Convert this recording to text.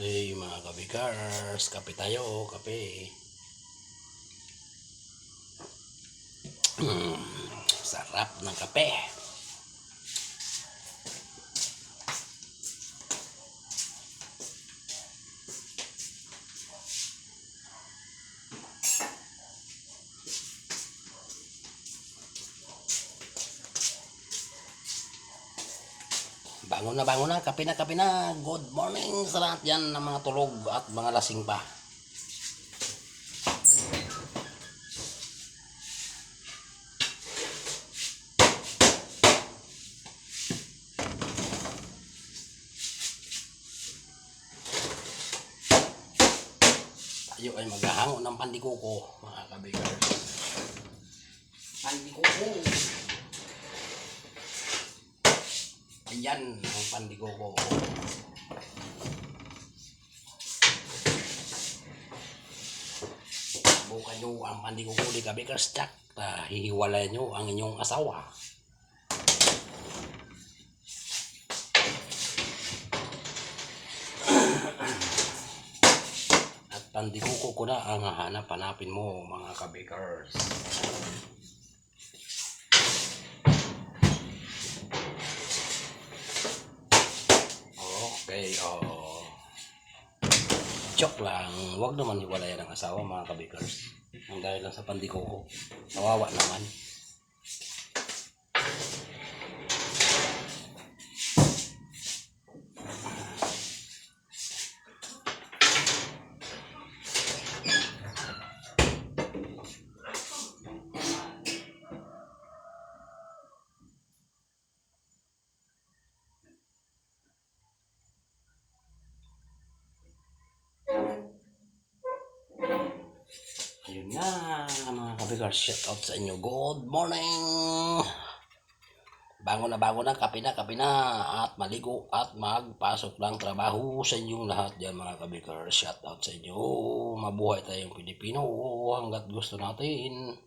Okay, mga kabikars, kape tayo, kape. Mm, sarap ng kape. Bangon na, bangon na, kape na, kape na. Good morning sa lahat yan ng mga tulog at mga lasing pa. Tayo ay maghahango ng pandikuko, mga kabigars. Pandikuko! Ayan ang pandikuko. Bukan nyo ang pandikuko di kabigars tsak. Uh, hihiwalay nyo ang inyong asawa. At pandikuko ko na ang hanap-hanapin mo mga kabigars. Okay, oh. Joke lang. Huwag naman hiwalayan ng asawa mga kabigars. Ang dahil lang sa pandikuko. Kawawa naman. Ayun na, mga kabigars. Shout out sa inyo. Good morning! Bangon na bangon na, kape na, kape na, at maligo at magpasok ng trabaho sa inyong lahat dyan mga kabigars. Shout out sa inyo. Mabuhay tayong Pilipino hanggat gusto natin.